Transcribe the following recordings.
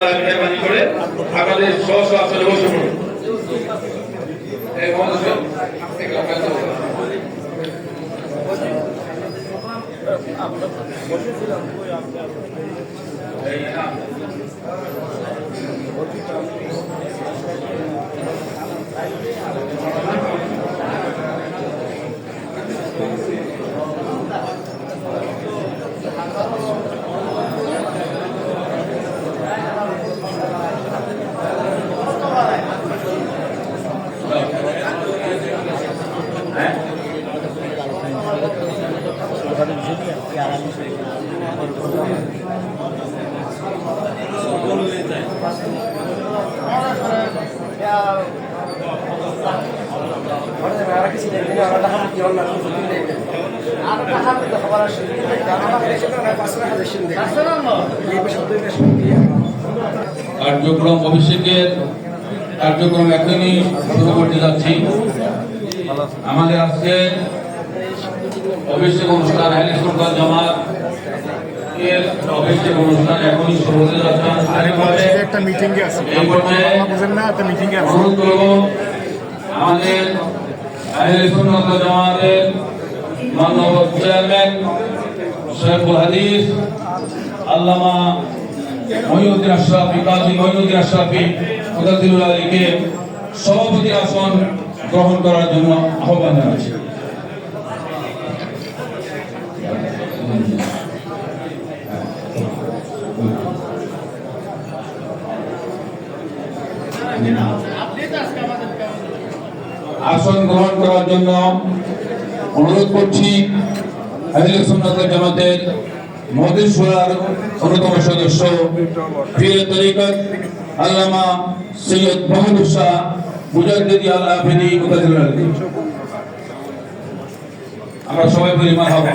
মেহরবানি করে আমাদের মহাদেশ এগুলো কাজ করো। এই না। হ্যাঁ কার্যক্রম অভিষেকের কার্যক্রম এখনই শুরু করতে যাচ্ছি। আমাদের আজকে অভিষেক অনুষ্ঠান জামাত এর অনুষ্ঠান এখনই শুরু হতে যাচ্ছে। আরেকভাবে একটা মিটিং এ আছে। বুঝেন না একটা মিটিং এ আছে। অনুরোধ করব আমাদের আহলে সুন্নাত ওয়াল জামাতের মাননীয় চেয়ারম্যান শেখুল হাদিস আল্লামা মহিউদ্দিন আশরাফি কাজী মহিউদ্দিন আশরাফি মুদাদ্দিরুল আলীকে সভাপতি আসন গ্রহণ করার জন্য আহ্বান জানাচ্ছি। আসন গ্রহণ করার জন্য অনুরোধ করছি জামাতের মহদিসুরার অন্যতম সদস্য পীর তরিকত আল্লামা সৈয়দ মাহমুদ শাহ মুজাদ্দিদি আল আফিদি মুতাজিল আলী আমরা সবাই বলি মারহাবা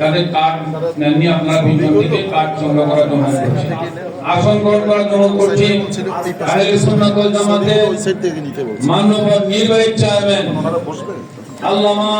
তাদের কার্ড নেননি, আপনারা বিভিন্ন থেকে কার্ড সংগ্রহ করার জন্য। আসন গ্রহণ করার জন্য করছি মাননীয় নির্বাহী চেয়ারম্যান আল্লামা